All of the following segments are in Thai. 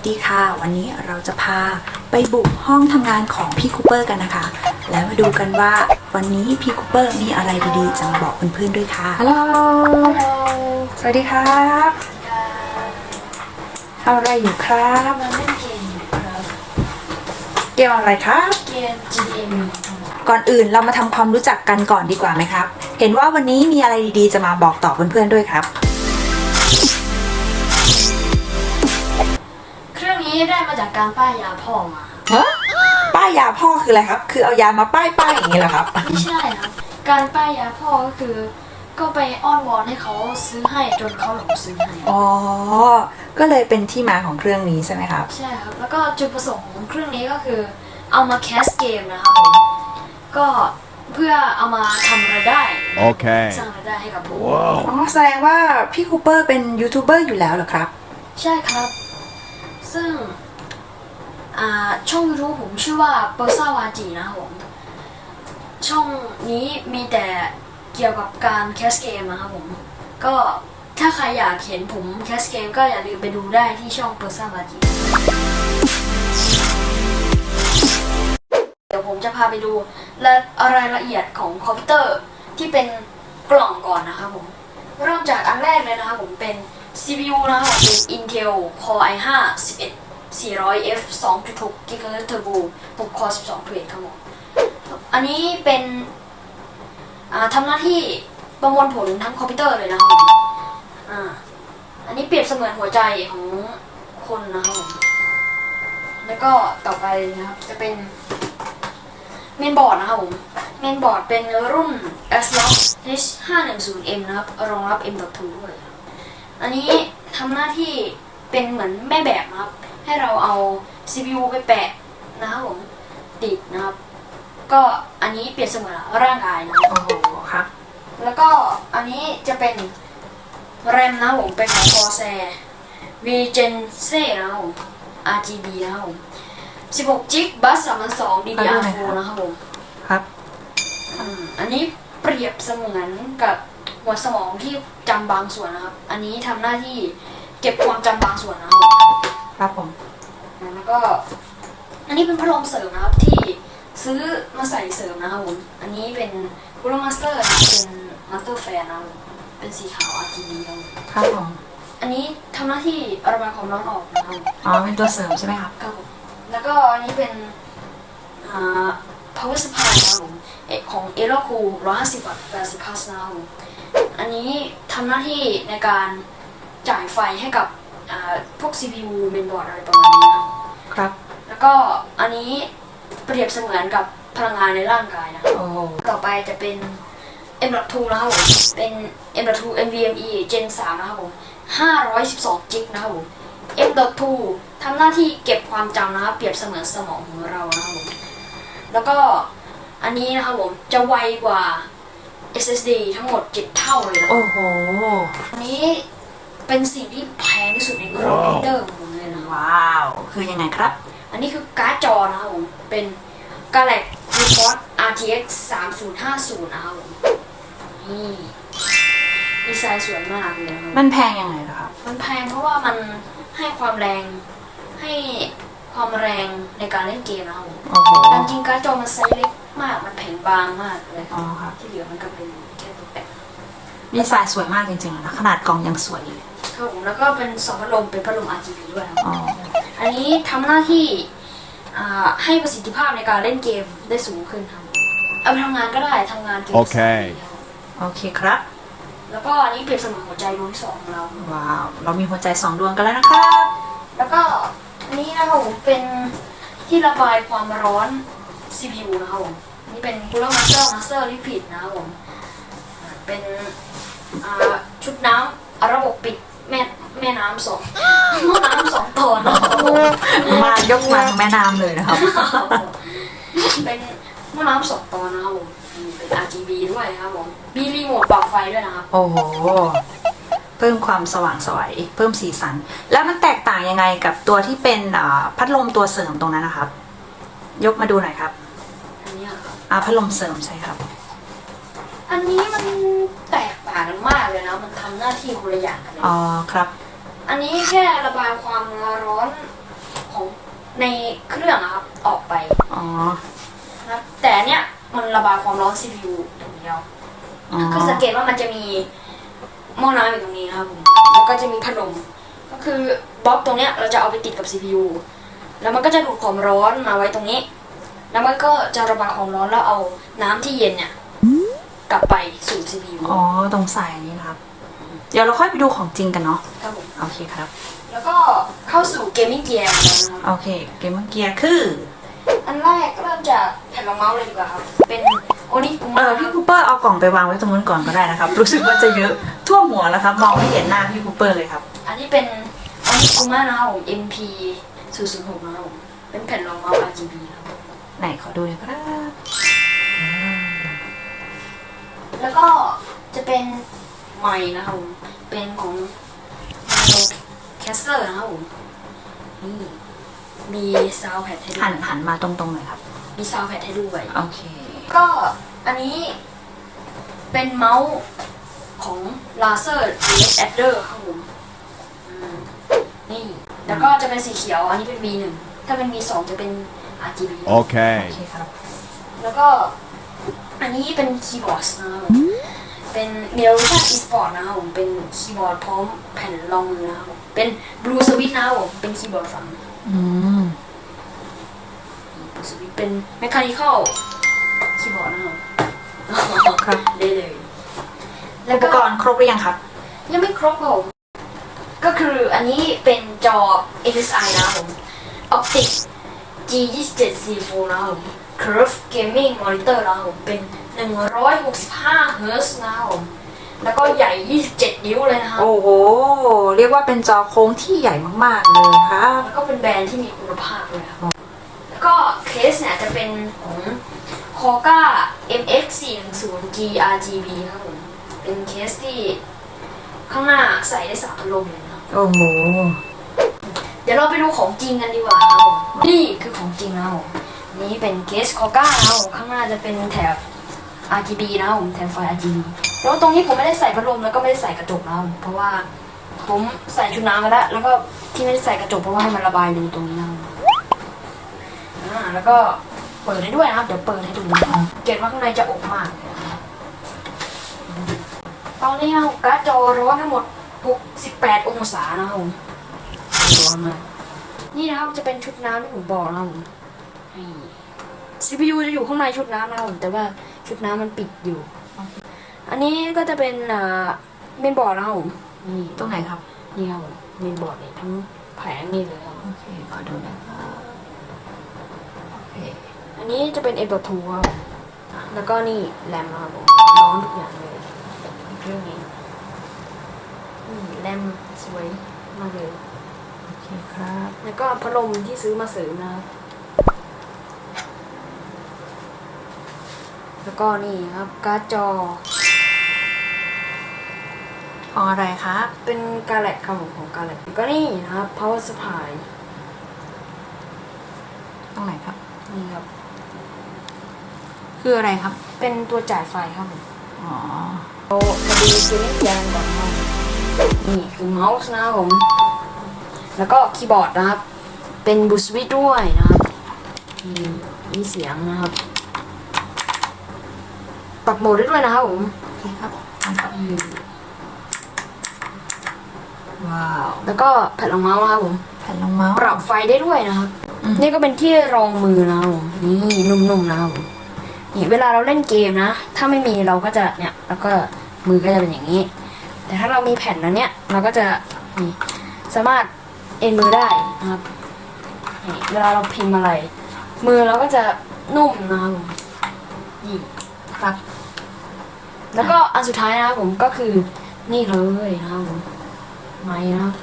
สดีค่ะ วันนี้เราจะพาไปบุกห้องทำงานของพี่คูเปอร์กันนะคะ แล้วมาดูกันว่าวันนี้พี่คูเปอร์มีอะไรดีๆจะมาบอกเพื่อนๆด้วยค่ะฮัลโหลสวัสดีครับทำอะไรอยู่ครับมาเล่นเกมครับ เกมอะไรครับ เกม GM ก่อนอื่นเรามาทำความรู้จักกันก่อนดีกว่าไหมครับ เห็นว่าวันนี้มีอะไรดีๆจะมาบอกต่อเพื่อนๆด้วยครับ กการป้ายยาพ่อมาฮะป้ายยาพ่อคืออะไรครับ คือเอายามาป้ายป้ายอย่างนี้เหรอครับ ไม่ใช่ครับ การป้ายยาพ่อก็คือ ก็ไปอ้อนวอนให้เขาซื้อให้จนเขาหลงซื้อให้อ๋อ ก็เลยเป็นที่มาของเครื่องนี้ใช่ไหมครับ ใช่ครับ แล้วก็จุดประสงค์ของเครื่องนี้ก็คือ เอามาแคสเกมนะครับผมก็เพื่อเอามาทำรายได้ Okay. สร้างรายได้ให้กับผม Whoa. อ๋อแสดงว่าพี่คูเปอร์เป็นยูทูบเบอร์อยู่แล้วเหรอครับ ใช่ครับ ซึ่งอ่า ช่อง YouTube ผมชื่อว่าเปอร์ซาวาจีนะครับผม ช่องนี้มีแต่เกี่ยวกับการแคสเกมนะครับผม ก็ถ้าใครอยากเห็นผมแคสเกมก็อย่าลืมไปดูได้ที่ช่องเปอร์ซาวาจีเดี๋ยวผมจะพาไปดูและรายละเอียดของคอมพิวเตอร์ที่เป็นกล่องก่อนนะครับผม เริ่มจากอันแรกเลยนะครับผมเป็น CPU นะครับเป็น Intel Core i5 11 400F 2.6 GHz Turbo 6 Core 12 Thread ครับผมอันนี้เป็นทำหน้าที่ประมวลผลทั้งคอมพิวเตอร์เลยนะครับผมอ่าอันนี้เปรียบเสมือนหัวใจของคนนะครับผมแล้วก็ต่อไปนะครับจะเป็นเมนบอร์ดนะครับผมเมนบอร์ดเป็นรุ่น ASRock H510M นะครับรองรับ M.2 ด้วย อันนี้ทำหน้าที่เป็นเหมือนแม่แบบนะครับ ให้เราเอา CPU ไปแปะนะครับผมติดนะครับ ก็อันนี้เปรียบเสมือนร่างกายนะครับ โอ้โหครับ แล้วก็อันนี้จะเป็นแรมนะครับผมเป็นของ Corsair Regency นะครับผม RGB นะครับผม16 g b บัส3,200 DDR4 นะครับผม ครับอืมอันนี้เปรียบเสมือนกับหัวสมองที่จำบางส่วนนะครับ อันนี้ทำหน้าที่เก็บความจำบางส่วนนะครับผม ครับผมแล้วก็ อันนี้เป็นพัดลมเสริมนะครับที่ซื้อมาใส่เสริมนะครับผมอันนี้เป็นกูโรมาสเตอร์นะครับเป็นมาสเตอร์แฟนนะครับผมเป็นสีขาว RGB นะครับผมครับผมอันนี้ทำหน้าที่ระบายความร้อนออกนะครับผมอ๋อเป็นตัวเสริมใช่ไหมครับ ครับผมแล้วก็อันนี้เป็นอ่า power supply นะครับผมเอกของ e l o c o o 150วัตต์80พัสนะครับผมอันนี้ทำหน้าที่ในการจ่ายไฟให้กับ อ่าพวก CPU mainboard อะไรประมาณนี้นะครับครับ แล้วก็อันนี้เปรียบเสมือนกับพลังงานในร่างกายนะครับ โอ้ต่อไปจะเป็น M.2 นะครับผม เป็น M.2 NVMe Gen 3 นะครับผม 512 g ิกนะครับผม M.2 ทำหน้าที่เก็บความจำนะครับ เปรียบเสมือนสมองของเรานะครับผม แล้วก็อันนี้นะครับผม จะไวกว่า SSD ทั้งหมด 7 เท่าเลยนะโอ้โห อันนี้ เป็นสิ่งที่แพงที่สุดในคอมพิวเตอร์ของผมเลยนะครับว้าว คือยังไงครับ อันนี้คือการ์ดจอนะครับผม เป็น Galaxy GeForce RTX 3050 นะครับผม นี่ดีไซน์สวยมากเลยนะครับมันแพงยังไงเหรอครับ มันแพงเพราะว่ามันให้ความแรงให้ความแรงในการเล่นเกมนะครับผมโอ้โหแต่จริงการ์ดจอมันไซส์เล็กมาก มันแผงบางมากเลยคอ๋รัอบครับ ที่เหลือมันก็เป็นแค่ตกแต่งดีไซน์สวยมากจริงๆนะขนาดกล่องยังสวยเลย ครับผมแล้วก็เป็นสองพัดลมเป็นพัดลม RGB ด้วยครับ อ๋อ อันนี้ทำหน้าที่อ่าให้ประสิทธิภาพในการเล่นเกมได้สูงขึ้นครับ เอาไปทำงานก็ได้ทำงานเกมโอเคโอเคครับ แล้วก็อันนี้เปรียบเสมือนหัวใจดวงที่สองของเรา ว้าว เรามีหัวใจสองดวงกันแล้วนะครับ แล้วก็อันนี้นะครับผมเป็นที่ระบายความร้อน CPU นะครับผมอันนี่เป็น Cooler Master Master Liquid นะครับผมอ่าเป็นอ่าชุดน้ำระบบปิด แม่แม่น้ำสองหม้อน้ำสองตอนนะครับผมมายกมาทั้งแม่น้ำเลยนะครับ เป็นหม้อน้ำสองตอนนะครับผมอืมเป็น RGB ด้วยนะครับผมมีรีโมทปรับไฟด้วยนะครับ โอ้โหเพิ่มความสว่างไสวยเพิ่มสีสัน แล้วมันแตกต่างยังไงกับตัวที่เป็นอ่าพัดลมตัวเสริมตรงนั้นนะครับ ยกมาดูหน่อยครับอันเนี้ยครับอ่าพัดลมเสริมใช่ครับ อันนี้มันแตก ต่างกันมากเลยนะ มันทำหน้าที่คนละอย่างกันเลยอ๋อครับ อันนี้แค่ระบายความร้อนในเครื่องอะครับออกไปอ๋อ นะครับแต่อันเนี้ยมันระบายความร้อน CPU อย่างเดียว อ๋อคือสังเกตว่ามันจะมีหม้อน้ำอยู่ตรงนี้นะครับผม แล้วก็จะมีพัดลม ก็คือบล็อกตรงเนี้ยเราจะเอาไปติดกับ CPU แล้วมันก็จะดูดความร้อนมาไว้ตรงนี้ แล้วมันก็จะระบายความร้อนแล้วเอาน้ำที่เย็นเนี่ย กลับไปสู่ CPU อ๋อ ตรงสายนี้นะครับ เดี๋ยวเราค่อยไปดูของจริงกันเนาะ ครับผมโอเคครับ แล้วก็เข้าสู่เกมมิ่งเกียร์นะครับ โอเค เกมเมอร์เกียร์คือ อันแรกเริ่มจากแผ่นรองเมาส์เลยดีกว่าครับ เป็นโอนิกุเอมาอพี่คูเปอร์เอากล่องไปวางไว้ตรงนู้นก่อนก็ได้นะครับ รู้สึกว่าจะเยอะท่วมหัวแล้วครับ มองไม่เห็นหน้าพี่คูเปอร์เลยครับ อันนี้เป็นโอนิกุมานะครับผม MP 006นะครับผมเป็นแผ่นรองเมาส์ RGB ครับ ไหนขอดูหน่อยครับ แล้วก็จะเป็นไมค์นะครับผม เป็นของ Micro Caster นะครับผม นี่ มีซาวแพดให้ด้วหัยนหันมาตรงๆหน่อยครับ มีซาวแพดให้ด้วยโอเค ก็อันนี้เป็นเมาส์ของ Laser DS Adder ครับผมอืมนี่ แล้วก็จะเป็นสีเขียว อันนี้เป็น V1 ถ้าเป็น V2 จะเป็น RGB โอ Okay. เคครับ แล้วก็ อันนี้เป็นคีย์บอร์ดนะครับผมเป็นเมลชั่นอีสปอร์ตนะครับผมเป็นคีย์บอร์ดพร้อมแผ่นรองมือนะครับผมเป็นบลูสวิตนะครับผมเป็นคีย์บอร์ดฝังอืมบลูสวิตเป็นแมคคานิคอลคีย์บอร์ดนะครับครับได้เลยอุปกรณ์ครบหรือยังครับ ยังไม่ครบครับผมก็คืออันนี้เป็นจอ MSI นะครับผม Optic G27C4 นะครับผม Curve Gaming Monitor นะครับผมเป็น 165 Hz นะครับผมแล้วก็ใหญ่ 27 นิ้วเลยนะครับโอ้โห เรียกว่าเป็นจอโค้งที่ใหญ่มากๆเลยครับแล้วก็เป็นแบรนด์ที่มีคุณภาพเลยครับแล้วก็เคสเนี่ยจะเป็นของ c o g a MX 410 GRGB ครับผมเป็นเคสที่ข้างหน้าใส่ได้สามพัดลมเลยนะครับโอ้โห เดี๋ยวเราไปดูของจริงกันดีกว่าครับผมนี่คือของจริงนะครับผม นี่เป็นเคสคอก้านะครับผมข้างหน้าจะเป็นแถบ RGB นะครับผมแถบไฟ RGB แล้วตรงนี้ผมไม่ได้ใส่พัดลมแล้วก็ไม่ได้ใส่กระจกนะครับผมเพราะว่าผมใส่ชุดน้ำมาแล้วแล้วก็ที่ไม่ได้ใส่กระจกเพราะว่าให้มันระบายรูตรงนี้นะครับอ่าแล้วก็เปิดได้ด้วยนะครับเดี๋ยวเปิดให้ดูนะครับเกตว่าข้างในจะอบมาก ตอนนี้นะครับการ์ดจอร้อนทั้งหมด 68 องศานะครับผมร้อนมากนี่นะครับจะเป็นชุดน้ำที่ผมบอกนะครับผม CPU จะอยู่ข้างในชุดน้ำนะครับผมแต่ว่าชุดน้ำมันปิดอยู่ อันนี้ก็จะเป็นอ่าเมนบอร์ดนะครับผมนี่ตรงไหนครับ นี่ครับผมเมนบอร์ดเนี่ยทั้งแผงนี่เลยครับโอเคขอดูหนะครับโอเคอันนี้จะเป็น M.2 ครับผมแล้วก็นี่แรมนะครับผมร้อนทุกอย่างเลยเครื่องนี้นี่แรมสวยมากเลยโอเคครับ แล้วก็พัดลมที่ซื้อมาเสริมนะครับ แล้วก็นี่ครับการ์ดจอ ของอะไรครับ เป็นกาแล็กครับผมของกาแล็กก็นี่นะครับ power supply ตรงไหนครับ นี่ครับ คืออะไรครับ เป็นตัวจ่ายไฟครับผมอ๋อเรามาดูเกมมิ่งแกนก่อนนะครับนี่คือเมาส์นะครับผม แล้วก็คีย์บอร์ดนะครับ เป็นบูสวิตด้วยนะครับนี่มีเสียงนะครับป รับโหมดได้ด้วยนะครับผมโอเคครับทำครับอืมว้าว แล้วก็แผ่นรองเมาส์นะครับผม แผ่นรองเมาส์ปรับไฟได้ด้วยนะครับอืมนี่ก็เป็นที่รองมือนะครับผมนี่นุ่มๆนะครับผมนี่เวลาเราเล่นเกมนะ ถ้าไม่มีเราก็จะเนี่ยแล้วก็มือก็จะเป็นอย่างนี้ แต่ถ้าเรามีแผ่นนั้นเนี่ยเราก็จะนี่สามารถเอ็นมือได้นะครับนี่เวลาเราพิมพ์อะไร มือเราก็จะนุ่มนะครับผมนี่ครับ แล้วก็อันสุดท้ายนะครับผมก็คือนี่เลยนะครับผมไม้นะครับ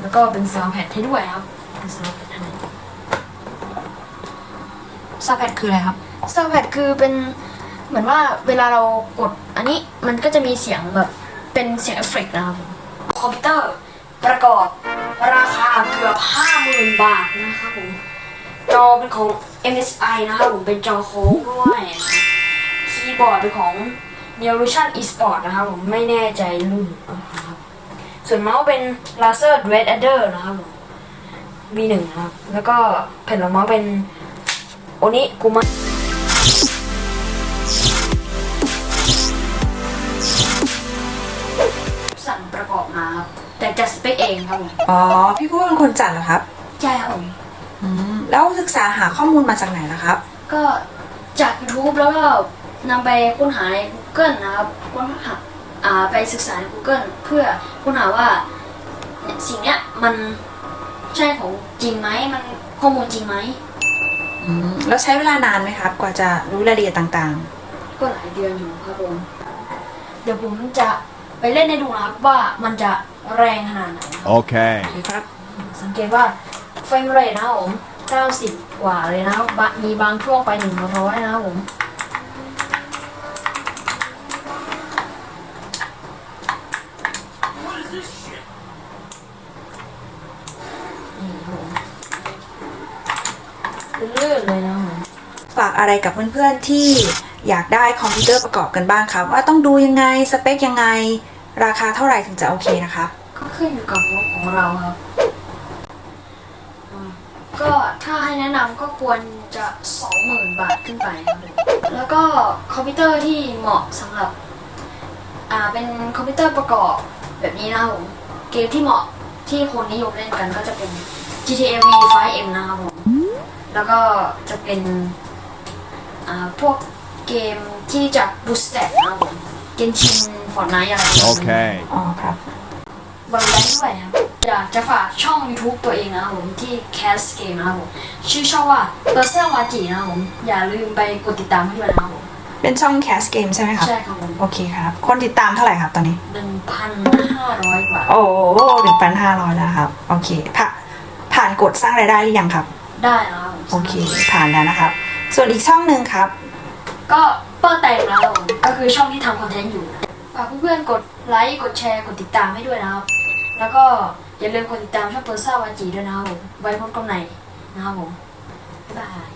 แล้วก็เป็นซาวด์แพดให้ด้วยนะครับเป็นซาวด์แพดให้ซับแพดคืออะไรครับซาวด์แพดคือเป็นเหมือนว่าเวลาเรากดอันนี้มันก็จะมีเสียงแบบเป็นเสียงเอฟเฟกต์นะครับผมคอมพิวเตอร์ประกอบราคาเกือบ 50,000 บาทนะครับผมจอเป็นของ MSI นะครับผมเป็นจอโค้งด้วยนะ ครับคีย์บอร์ดเป็นของ Neolution Esport นะครับผมไม่แน่ใจรุ่นนะครับส่วนเมาส์เป็น Laser Dread Adder นะครับผม V1 นะครับ แล้วก็แผ่นรองเมาส์เป็นโอนิกุมะสั่งประกอบมาครับ แต่จัดสเปคเองครับผมอ๋อ พี่คูเปอร์เป็นคนจัดเหรอครับ ใช่ครับผมอืมแล้วศึกษาหาข้อมูลมาจากไหนล่ะครับ ก็จาก YouTube แล้วก็ นำไปค้นหาใน Google นะครับค้นหาอ่าไปศึกษาใน Google เพื่อค้นหาว่าเนี่ยสิ่งเนี้ยมันใช่ของจริงไหมมันข้อมูลจริงไหมอืมแล้วใช้เวลานานไหมครับ กว่าจะรู้รายละเอียดต่างก็หลายเดือนอยู่ครับผมเดี๋ยวผมจะไปเล่นให้ดูนะครับว่ามันจะแรงขนาดไหนนะครับ Okay. ๆครับ สังเกตว่าเฟรมเรทนะครับผม 90 กว่าเลยนะครับบะมีบางช่วงไป 100 นะครับผม นี่ครับผมลื่นๆเลยนะครับผม ฝาก อะไรกับเพื่อนๆที่อยากได้คอมพิวเตอร์ประกอบกันบ้างครับ ว่าต้องดูยังไงสเปคยังไง ราคาเท่าไหร่ถึงจะโอเคนะครับก็ขึ้นอยู่กับงบของเราครับก็ถ้าให้แนะนำก็ควรจะ20,000บาทขึ้นไปครับแล้วก็คอมพิวเตอร์ที่เหมาะสำหรับอ่าเป็นคอมพิวเตอร์ประกอบแบบนี้นะครับผมเกมที่เหมาะที่คนนิยมเล่นกันก็จะเป็น GTA V 5M นะครับผม แล้วก็จะเป็น พวกเกมที่จาก Bootstrap นะครับผมเกนชินฟอร์ไนอะไรอย่างเงี้ย Okay. อ๋อครับบอลแลนด้วยครับอยากจะฝากช่อง YouTube ตัวเองนะครับผมที่ Cast Game นะครับผมชื่อช่องว่า p e r c e l w a j i นะครับผมอย่าลืมไปกดติดตามให้ด้วยนะครับผมเป็นช่อง Cast Game ใช่ไหมครับ ใช่ครับผมโอเคครับ คนติดตามเท่าไหร่ครับตอนนี้ 1,500 กว่า โอ้หนึ่งพันห้าร้อยแล้วครับ โอเคผ่าผ่านกดสร้างรายได้หรือยังครับ ได้แล้วครับผมโอเค ผ่านแล้วนะครับ ส่วนอีกช่องหนึ่งครับ ก็เปิดแต่งแล้วครับผมก็คือช่องที่ทำคอนเทนต์อยู่ฝากเพื่อนๆกดไลค์กดแชร์กดติดตามให้ด้วยนะครับ แล้วก็อย่าลืมกดติดตามช่องเปิ้ลซ่าวาจีด้วยนะครับผมไว้พบกันใหม่นะครับผมบ๊ายบาย